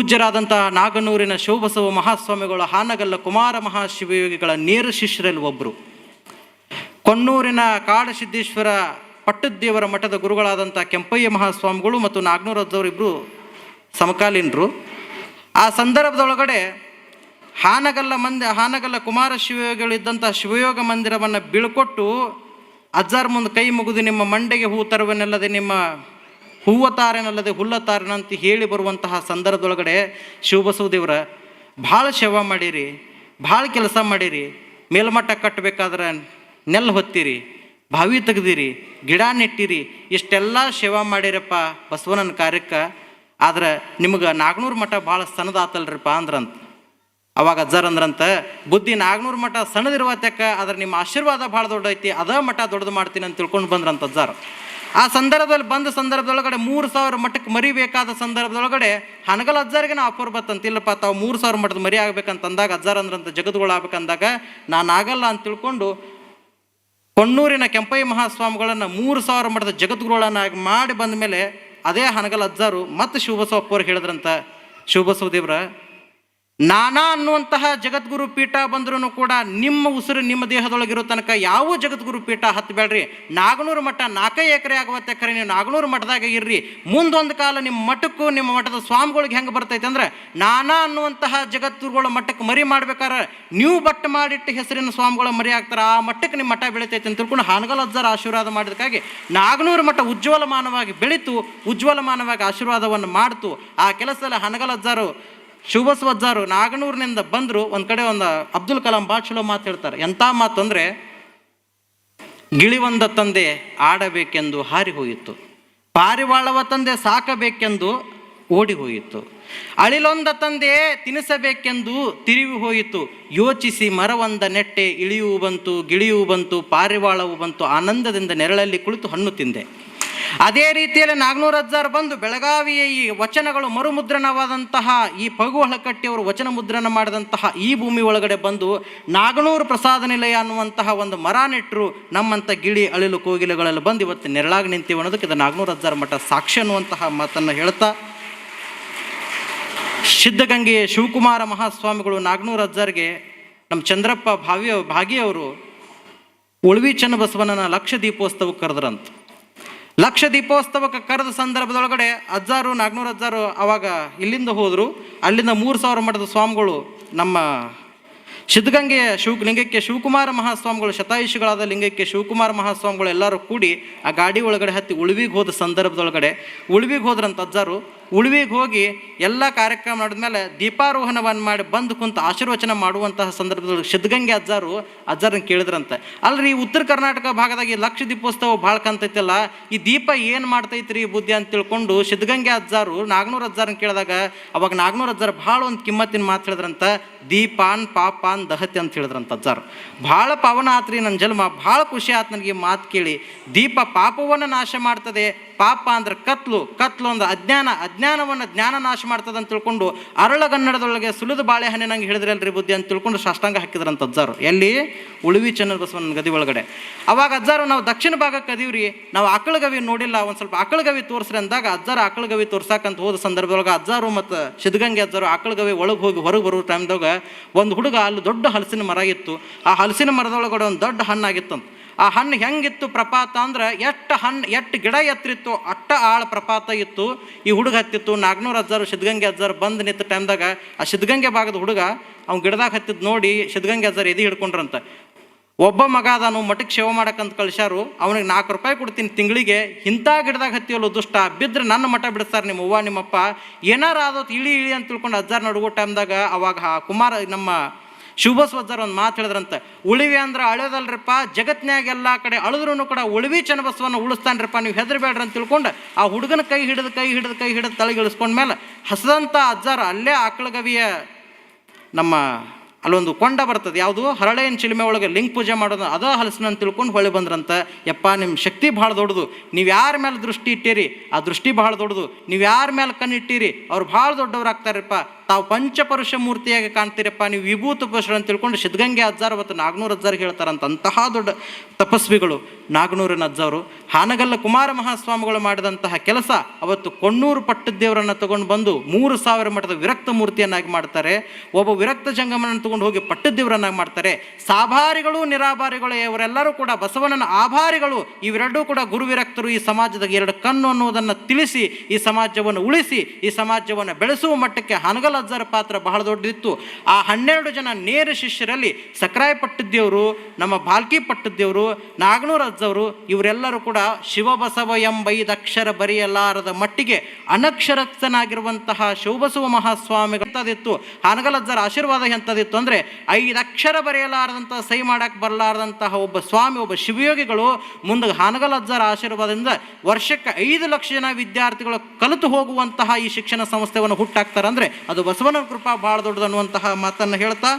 ಪೂಜ್ಯರಾದಂತಹ ನಾಗನೂರಿನ ಶಿವಬಸವ ಮಹಾಸ್ವಾಮಿಗಳ, ಹಾನಗಲ್ಲ ಕುಮಾರ ಮಹಾಶಿವಯೋಗಿಗಳ ನೇರ ಶಿಷ್ಯರಲ್ಲಿ ಒಬ್ಬರು ಕೊಣ್ಣೂರಿನ ಕಾಡಸಿದ್ದೇಶ್ವರ ಪಟ್ಟದ್ದೇವರ ಮಠದ ಗುರುಗಳಾದಂಥ ಕೆಂಪಯ್ಯ ಮಹಾಸ್ವಾಮಿಗಳು ಮತ್ತು ನಾಗನೂರದ್ದವರಿಬ್ಬರು ಸಮಕಾಲೀನರು. ಆ ಸಂದರ್ಭದೊಳಗಡೆ ಹಾನಗಲ್ಲ ಮಂದಿ, ಹಾನಗಲ್ಲ ಕುಮಾರ ಶಿವಯೋಗಿಗಳಿದ್ದಂಥ ಶಿವಯೋಗ ಮಂದಿರವನ್ನು ಬೀಳ್ಕೊಟ್ಟು ಅಜ್ಜಾರ್ ಮುಂದೆ ಕೈ ಮುಗಿದು ನಿಮ್ಮ ಮಂಡೆಗೆ ಹೂ ತರುವನೆಲ್ಲದೆ ನಿಮ್ಮ ಹೂವ ತಾರೆನಲ್ಲದೆ ಹುಲ್ಲ ಹೇಳಿ ಬರುವಂತಹ ಸಂದರ್ಭದೊಳಗಡೆ ಶಿವಬಸವದೇವ್ರ ಭಾಳ ಸೇವಾ ಮಾಡಿರಿ, ಭಾಳ ಕೆಲಸ ಮಾಡಿರಿ ಮೇಲ್ಮಟ್ಟ ಕಟ್ಟಬೇಕಾದ್ರೆ ನೆಲ್ ಹೊತ್ತೀರಿ, ಬಾವಿ ತೆಗ್ದಿರಿ, ಗಿಡ ನೆಟ್ಟಿರಿ, ಇಷ್ಟೆಲ್ಲ ಸೇವಾ ಮಾಡಿರಪ್ಪ ಬಸವಣ್ಣನ ಕಾರ್ಯಕ್ಕೆ. ಆದ್ರೆ ನಿಮ್ಗೆ ನಾಗ್ನೂರು ಮಠ ಭಾಳ ಸಣ್ಣದಾತಲ್ರಿಪ್ಪ ಅಂದ್ರಂತ. ಅವಾಗ ಅಜ್ಜಾರ್ ಅಂದ್ರಂತ, ಬುದ್ಧಿ ನಾಗನೂರು ಮಠ ಸಣ್ಣದಿರುವತ್ತಕ್ಕ ಆದ್ರೆ ನಿಮ್ಮ ಆಶೀರ್ವಾದ ಭಾಳ ದೊಡ್ಡೈತಿ, ಅದ ಮಠ ದೊಡ್ಡದು ಮಾಡ್ತೀನಿ ಅಂತ ತಿಳ್ಕೊಂಡು ಬಂದ್ರಂತ ಅಜ್ಜಾರ್. ಆ ಸಂದರ್ಭದಲ್ಲಿ ಬಂದ ಸಂದರ್ಭದೊಳಗಡೆ ಮೂರು ಸಾವಿರ ಮಠಕ್ಕೆ ಮರಿಬೇಕಾದ ಸಂದರ್ಭದೊಳಗಡೆ ಹನಗಲ್ ಅಜ್ಜಾರಿಗೆ ನಾ ಬತ್ತಂತ ಇಲ್ಲಪ್ಪ ತಾವು ಮೂರು ಸಾವಿರ ಮಠದ ಮರಿ ಆಗ್ಬೇಕಂತ ಅಂದಾಗ ಅಜ್ಜಾರ್ ಅಂದ್ರಂತ ಜಗತ್ಗಳು ಆಗ್ಬೇಕಂದಾಗ ನಾನು ಆಗಲ್ಲ ಅಂತ ತಿಳ್ಕೊಂಡು ಕೊಣ್ಣೂರಿನ ಕೆಂಪಯ್ಯ ಮಹಾಸ್ವಾಮಿಗಳನ್ನು ಮೂರು ಸಾವಿರ ಮಠದ ಜಗದ್ಗುರುಗಳನ್ನಾಗಿ ಮಾಡಿ ಬಂದ ಮೇಲೆ ಅದೇ ಹನಗಲ್ ಅಜ್ಜಾರು ಮತ್ತೆ ಶಿವಬಸವಪ್ಪವ್ರು ಹೇಳಿದ್ರಂತ. ಶಿವಬಸವ ದೇವ್ರ ನಾನಾ ಅನ್ನುವಂತಹ ಜಗದ್ಗುರು ಪೀಠ ಬಂದ್ರೂ ಕೂಡ ನಿಮ್ಮ ಉಸಿರು ನಿಮ್ಮ ದೇಹದೊಳಗಿರೋ ತನಕ ಯಾವ ಜಗದ್ಗುರು ಪೀಠ ಹತ್ತಬೇಡ್ರಿ ನಾಗನೂರು ಮಠ ನಾಲ್ಕೈ ಎಕರೆ ಆಗುವತ್ತೆ ಖರೆ ನೀವು ನಾಗನೂರು ಮಠದಾಗ ಇರ್ರಿ. ಮುಂದೊಂದು ಕಾಲ ನಿಮ್ಮ ಮಠಕ್ಕೂ ನಿಮ್ಮ ಮಠದ ಸ್ವಾಮಿಗಳಿಗೆ ಹೆಂಗೆ ಬರ್ತೈತೆ ಅಂದ್ರೆ, ನಾನಾ ಅನ್ನುವಂತಹ ಜಗದ್ಗುರುಗಳ ಮಠಕ್ಕೆ ಮರಿ ಮಾಡ್ಬೇಕಾರೆ, ನೀವು ಬಟ್ಟು ಮಾಡಿಟ್ಟು ಹೆಸರಿನ ಸ್ವಾಮಿಗಳ ಮರಿ ಆಗ್ತಾರೆ, ಆ ಮಠಕ್ಕೆ ನಿಮ್ಮ ಮಠ ಬೆಳಿತೈತೆ ಅಂತ ತಿಳ್ಕೊಂಡು ಹಾನಗಲ್ ಅಜ್ಜರ ಆಶೀರ್ವಾದ ಮಾಡಿದಕ್ಕಾಗಿ ನಾಗನೂರು ಮಠ ಉಜ್ವಲಮಾನವಾಗಿ ಬೆಳೀತು, ಉಜ್ವಲಮಾನವಾಗಿ ಆಶೀರ್ವಾದವನ್ನು ಮಾಡ್ತು. ಆ ಕೆಲಸದಲ್ಲಿ ಹನಗಲ್ ಅಜ್ಜಾರು ಶಿವಬಸವಜ್ಜಾರು ನಾಗನೂರಿನಿಂದ ಬಂದರು, ಒಂದು ಕಡೆ ಒಂದು ಅಬ್ದುಲ್ ಕಲಾಂ ಭಾಳ ಚಲೋ ಮಾತು ಹೇಳ್ತಾರೆ. ಎಂಥ ಮಾತು ಅಂದರೆ, ಗಿಳಿವಂದ ತಂದೆ ಆಡಬೇಕೆಂದು ಹಾರಿ ಹೋಯಿತು. ಪಾರಿವಾಳವ ತಂದೆ ಸಾಕಬೇಕೆಂದು ಓಡಿ ಹೋಯಿತು. ಅಳಿಲೊಂದ ತಂದೆ ತಿನಿಸಬೇಕೆಂದು ತಿರುವಿ ಹೋಯಿತು. ಯೋಚಿಸಿ ಮರವೊಂದ ನೆಟ್ಟೆ ಇಳಿಯೂ ಬಂತು, ಗಿಳಿಯೂ ಬಂತು, ಪಾರಿವಾಳವು ಬಂತು, ಆನಂದದಿಂದ ನೆರಳಲ್ಲಿ ಕುಳಿತು ಹಣ್ಣು ತಿಂದೆ. ಅದೇ ರೀತಿಯಲ್ಲಿ ನಾಗನೂರ ಅಜ್ಜಾರ್ ಬಂದು ಬೆಳಗಾವಿಯ ಈ ವಚನಗಳು ಮರುಮುದ್ರಣವಾದಂತಹ ಈ ಪಗು ಹಳಕಟ್ಟಿಯವರು ವಚನ ಮುದ್ರಣ ಮಾಡಿದಂತಹ ಈ ಭೂಮಿ ಒಳಗಡೆ ಬಂದು ನಾಗನೂರು ಪ್ರಸಾದ ನಿಲಯ ಅನ್ನುವಂತಹ ಒಂದು ಮರ ನೆಟ್ಟರು ನಮ್ಮಂಥ ಗಿಳಿ ಅಳಿಲು ಕೋಗಿಲೆಗಳಲ್ಲಿ ಬಂದು ಇವತ್ತು ನೆರಳಾಗಿ ನಿಂತೀವಿ ಅನ್ನೋದಕ್ಕೆ ಇದು ನಾಗನೂರ ಅಜ್ಜಾರ್ ಮಠ ಸಾಕ್ಷಿ ಅನ್ನುವಂತಹ ಮಾತನ್ನು ಹೇಳ್ತಾ ಸಿದ್ಧಗಂಗೆಯ ಶಿವಕುಮಾರ ಮಹಾಸ್ವಾಮಿಗಳು ನಾಗನೂರ ಅಜ್ಜಾರ್ಗೆ ನಮ್ಮ ಚಂದ್ರಪ್ಪ ಭಾವಿ ಭಾಗಿಯವರು ಉಳ್ವಿ ಚನ್ನಬಸವಣ್ಣನ ಲಕ್ಷ ದೀಪೋತ್ಸವಕ್ಕೆ ಕರೆದ್ರಂತ. ಲಕ್ಷ ದೀಪೋತ್ಸವಕ್ಕೆ ಕರೆದ ಸಂದರ್ಭದೊಳಗಡೆ ಅಜ್ಜಾರು ನಾಲ್ಕುನೂರು ಅಜ್ಜಾರು ಅವಾಗ ಇಲ್ಲಿಂದ ಹೋದರು. ಅಲ್ಲಿಂದ ಮೂರು ಸಾವಿರ ಮಠದ ಸ್ವಾಮಿಗಳು ನಮ್ಮ ಸಿದ್ಧಗಂಗೆಯ ಶಿವ, ಲಿಂಗಕ್ಕೆ ಶಿವಕುಮಾರ ಮಹಾಸ್ವಾಮಿಗಳು, ಶತಾಯುಷಿಗಳಾದ ಲಿಂಗಕ್ಕೆ ಶಿವಕುಮಾರ ಮಹಾಸ್ವಾಮಿಗಳು ಎಲ್ಲರೂ ಕೂಡಿ ಆ ಗಾಡಿ ಒಳಗಡೆ ಹತ್ತಿ ಉಳುವಿಗೆ ಹೋದ ಸಂದರ್ಭದೊಳಗಡೆ ಉಳುವಿಗೆ ಹೋದ್ರಂತ ಅಜ್ಜಾರು, ಉಳ್ವಿಗೆ ಹೋಗಿ ಎಲ್ಲ ಕಾರ್ಯಕ್ರಮ ಮಾಡಿದ್ಮೇಲೆ ದೀಪಾರೋಹಣವನ್ನು ಮಾಡಿ ಬಂದು ಕುಂತು ಆಶೀರ್ವಚನ ಮಾಡುವಂತಹ ಸಂದರ್ಭದೊಳಗೆ ಸಿದ್ಧಗಂಗೆ ಅಜ್ಜಾರು ಅಜ್ಜಾರನ್ನ ಕೇಳಿದ್ರಂತೆ. ಅಲ್ರಿ ಉತ್ತರ ಕರ್ನಾಟಕ ಭಾಗದಾಗ ಲಕ್ಷ ದೀಪೋತ್ಸವ ಭಾಳ ಕಾಣ್ತೈತಲ್ಲ ಈ ದೀಪ ಏನು ಮಾಡ್ತೈತ್ರಿ ಬುದ್ಧಿ ಅಂತ ತಿಳ್ಕೊಂಡು ಸಿದ್ಧಗಂಗೆ ಅಜ್ಜಾರು ನಾಗನೂರು ಅಜ್ಜಾರನ್ನ ಕೇಳಿದಾಗ ಅವಾಗ ನಾಗನೂರು ಅಜ್ಜಾರು ಭಾಳ ಒಂದು ಕಿಮ್ಮತ್ತಿನ ಮಾತು ಹೇಳಿದ್ರಂತ, ದೀಪಾನ್ ಪಾಪಾನ್ ದಹತಿ ಅಂತ ಹೇಳಿದ್ರಂತ ಅಜ್ಜಾರು. ಭಾಳ ಪಾವನ ಆತ್ರಿ ನನ್ನ ಜನ್ಮ, ಭಾಳ ಖುಷಿ ಆತು ನನಗೆ ಮಾತು ಕೇಳಿ. ದೀಪ ಪಾಪವನ್ನು ನಾಶ ಮಾಡ್ತದೆ ಪಾಪ ಅಂದ್ರೆ ಕತ್ಲು ಕತ್ಲು ಅಂದ್ರೆ ಅಜ್ಞಾನ, ಅಜ್ಞಾನವನ್ನು ಜ್ಞಾನ ನಾಶ ಮಾಡ್ತದೆ ಅಂತ ತಿಳ್ಕೊಂಡು ಅರಳಗನ್ನಡದೊಳಗೆ ಸುಲಿದ ಬಾಳೆಹಣ್ಣಿನಂಗೆ ಹೇಳಿದ್ರಲ್ರಿ ಬುದ್ಧಿ ಅಂತ ತಿಳ್ಕೊಂಡು ಸಾಷ್ಟಾಂಗ ಹಾಕಿದ್ರಂತ ಅಜ್ಜಾರು. ಎಲ್ಲಿ? ಉಳುವಿ ಚನ್ನ ಬಸವನ ಗದಿ ಒಳಗಡೆ. ಅವಾಗ ಅಜ್ಜಾರು ನಾವು ದಕ್ಷಿಣ ಭಾಗಕ್ಕೆ ಅದೀವ್ರಿ ನಾವು ಆಕಳಗವಿ ನೋಡಿಲ್ಲ, ಒಂದು ಸ್ವಲ್ಪ ಆಕಳಗವಿ ತೋರಿಸ್ರಿ ಅಂದಾಗ ಅಜ್ಜಾರ ಆಕಳಗವಿ ತೋರ್ಸಾಕಂತ ಹೋದ ಸಂದರ್ಭದೊಳಗೆ ಅಜ್ಜಾರು ಮತ್ತು ಸಿದ್ಧಗಂಗೆ ಅಜ್ಜಾರು ಆಕಳಗವಿ ಒಳಗೆ ಹೋಗಿ ಹೊರಗೆ ಬರೋ ಟೈಮ್ದಾಗ ಒಂದು ಹುಡುಗ ಅಲ್ಲಿ ದೊಡ್ಡ ಹಲಸಿನ ಮರ ಇತ್ತು. ಆ ಹಲಸಿನ ಮರದೊಳಗಡೆ ಒಂದು ದೊಡ್ಡ ಹಣ್ಣಾಗಿತ್ತಂತ. ಆ ಹಣ್ಣು ಹೆಂಗಿತ್ತು ಪ್ರಪಾತ ಅಂದ್ರೆ ಎಷ್ಟು ಹಣ್ಣು, ಎಷ್ಟು ಗಿಡ ಎತ್ತರಿತ್ತು ಅಟ್ಟ ಆಳ ಪ್ರಪಾತ ಇತ್ತು. ಈ ಹುಡುಗ ಹತ್ತಿತ್ತು, ನಾಗ್ನೂರು ಹಜ್ಜಾರು ಸಿದ್ಧಗಂಗೆ ಹಜ್ಜಾರು ಬಂದು ನಿಂತ ಟೈಮ್ದಾಗ ಆ ಸಿದ್ಧಗಂಗೆ ಭಾಗದ ಹುಡುಗ ಅವ್ನು ಗಿಡದಾಗ ಹತ್ತಿದ್ದು ನೋಡಿ ಸಿದ್ಧಗಂಗೆ ಹಜ್ಜಾರು ಎದಿ ಹಿಡ್ಕೊಂಡ್ರಂತ. ಒಬ್ಬ ಮಗ ಅದಾನು ಮಠಕ್ಕೆ ಸೇವೆ ಮಾಡಕ್ಕಂತ ಕಳಿಸ್ಯಾರು, ಅವನಿಗೆ ನಾಲ್ಕು ರೂಪಾಯಿ ಕೊಡ್ತೀನಿ ತಿಂಗಳಿಗೆ, ಇಂಥ ಗಿಡದಾಗ ಹತ್ತಿಯಲ್ಲ ದುಷ್ಟ ಬಿದ್ದರೆ ನನ್ನ ಮಠ ಬಿಡಿಸ್ತಾರೆ ನಿಮ್ಮ ಅವ್ವ, ನಿಮ್ಮಪ್ಪ, ಏನಾರು ಆದೋತ್ ಇಳಿ ಇಳಿ ಅಂತ ತಿಳ್ಕೊಂಡು ಅಜ್ಜಾರ್ ನಡುಗೋ ಟೈಮ್ದಾಗ ಅವಾಗ ಆ ಕುಮಾರ, ನಮ್ಮ ಶಿವಬಸವಜ್ಜಾರ ಒಂದು ಮಾತು ಹೇಳಿದ್ರಂತೆ, ಉಳಿವಿ ಅಂದ್ರೆ ಅಳೆದಲ್ರಿಪ್ಪ ಜಗತ್ನಾಗ ಎಲ್ಲ ಕಡೆ ಅಳದ್ರೂ ಕೂಡ ಉಳಿವಿ ಚನ್ನಬಸವನ್ನ ಉಳಿಸ್ತಾನ್ರಿಪ್ಪ, ನೀವು ಹೆದರ್ಬೇಡ್ರಿ ಅಂತ ತಿಳ್ಕೊಂಡು ಆ ಹುಡುಗನ ಕೈ ಹಿಡಿದು ಕೈ ಹಿಡಿದು ಕೈ ಹಿಡಿದು ತಲೆಗೆ ಇಳಿಸ್ಕೊಂಡ್ಮೇಲೆ ಹಸದಂಥ ಅಜ್ಜಾರ ಅಲ್ಲೇ ಆಕಳಗವಿಯ ನಮ್ಮ ಅಲ್ಲೊಂದು ಕೊಂಡ ಬರ್ತದೆ, ಯಾವುದು? ಹರಳೆಯನ್ ಚಿಲುಮೆ ಒಳಗೆ ಲಿಂಗ ಪೂಜೆ ಮಾಡೋದು, ಅದ ಹಲಸಿನ ತಿಳ್ಕೊಂಡು ಹೊಳೆ ಬಂದ್ರಂತ. ಯಪ್ಪ ನಿಮ್ಮ ಶಕ್ತಿ ಭಾಳ ದೊಡ್ಡದು. ನೀವು ಯಾರ ಮೇಲೆ ದೃಷ್ಟಿ ಇಟ್ಟಿರಿ, ಆ ದೃಷ್ಟಿ ಭಾಳ ದೊಡ್ಡದು. ನೀವು ಯಾರ ಮೇಲೆ ಕಣ್ಣಿಟ್ಟಿರಿ ಅವ್ರು ಭಾಳ ದೊಡ್ಡವ್ರು ತಾವು ಪಂಚಪರುಷ ಮೂರ್ತಿಯಾಗಿ ಕಾಣ್ತೀರಪ್ಪ, ನೀವು ವಿಭೂತ ಪುರುಷರು ಅಂತ ತಿಳ್ಕೊಂಡು ಸಿದ್ಧಗಂಗೆ ಅಜ್ಜಾರ್ ಮತ್ತು ನಾಗನೂರು ಅಜ್ಜಾರ್ಗೆ ಹೇಳ್ತಾರಂತ ಅಂತಹ ದೊಡ್ಡ ತಪಸ್ವಿಗಳು ನಾಗನೂರಿನ ಅಜ್ಜಾರು. ಹಾನಗಲ್ಲ ಕುಮಾರ ಮಹಾಸ್ವಾಮಿಗಳು ಮಾಡಿದಂತಹ ಕೆಲಸ ಅವತ್ತು ಕೊಣ್ಣೂರು ಪಟ್ಟದೇವರನ್ನು ತಗೊಂಡು ಬಂದು ಮೂರು ಸಾವಿರ ಮಠದ ವಿರಕ್ತ ಮೂರ್ತಿಯನ್ನಾಗಿ ಮಾಡ್ತಾರೆ. ಒಬ್ಬ ವಿರಕ್ತ ಜಂಗಮನನ್ನು ತಗೊಂಡು ಹೋಗಿ ಪಟ್ಟದೇವರನ್ನಾಗಿ ಮಾಡ್ತಾರೆ. ಸಾಭಾರಿಗಳು, ನಿರಾಭಾರಿಗಳು, ಇವರೆಲ್ಲರೂ ಕೂಡ ಬಸವಣ್ಣನ ಆಭಾರಿಗಳು, ಇವೆರಡೂ ಕೂಡ ಗುರುವಿರಕ್ತರು ಈ ಸಮಾಜದ ಎರಡು ಕಣ್ಣು ಅನ್ನುವುದನ್ನು ತಿಳಿಸಿ, ಈ ಸಮಾಜವನ್ನು ಉಳಿಸಿ, ಈ ಸಮಾಜವನ್ನು ಬೆಳೆಸುವ ಮಟ್ಟಕ್ಕೆ ಹನಗಲ್ ಅಜ್ಜರ ಪಾತ್ರ ಬಹಳ ದೊಡ್ಡದಿತ್ತು ಆ ಹನ್ನೆರಡು ಜನ ನೇರ ಶಿಷ್ಯರಲ್ಲಿ ಸಕ್ರಾಯ ಪಟ್ಟದ್ದೇವರು ನಮ್ಮ ಬಾಲ್ಕಿ ಪಟ್ಟದ್ದೇವರು ನಾಗನೂರ ಅಜ್ಜವರು ಇವರೆಲ್ಲರೂ ಕೂಡ ಶಿವಬಸವ ಎಂಬೈದಕ್ಷರ ಬರೆಯಲಾರದ ಮಟ್ಟಿಗೆ ಅನಕ್ಷರಸ್ಥನಾಗಿರುವಂತಹ ಶಿವಬಸವ ಮಹಾಸ್ವಾಮಿಗಳು ಎಂಥದಿತ್ತು ಹನಗಲಜ್ಜರ ಆಶೀರ್ವಾದ ಎಂಥದಿತ್ತು ಅಂದರೆ ಐದು ಅಕ್ಷರ ಬರೆಯಲಾರದಂತಹ ಸೈ ಮಾಡಕ್ಕೆ ಬರಲಾರದಂತಹ ಒಬ್ಬ ಸ್ವಾಮಿ ಒಬ್ಬ ಶಿವಯೋಗಿಗಳು ಮುಂದೆ ಹನಗಲಜ್ಜರ ಆಶೀರ್ವಾದದಿಂದ ವರ್ಷಕ್ಕೆ ಐದು ಲಕ್ಷ ಜನ ವಿದ್ಯಾರ್ಥಿಗಳು ಕಲಿತು ಹೋಗುವಂತಹ ಈ ಶಿಕ್ಷಣ ಸಂಸ್ಥೆಯನ್ನು ಹುಟ್ಟಾಕ್ತಾರೆ ಅಂದರೆ ಅದು ಬಸವನ ಕೃಪಾ ಭಾಳ ದೊಡ್ಡದು ಅನ್ನುವಂತಹ ಮಾತನ್ನು ಹೇಳ್ತಾ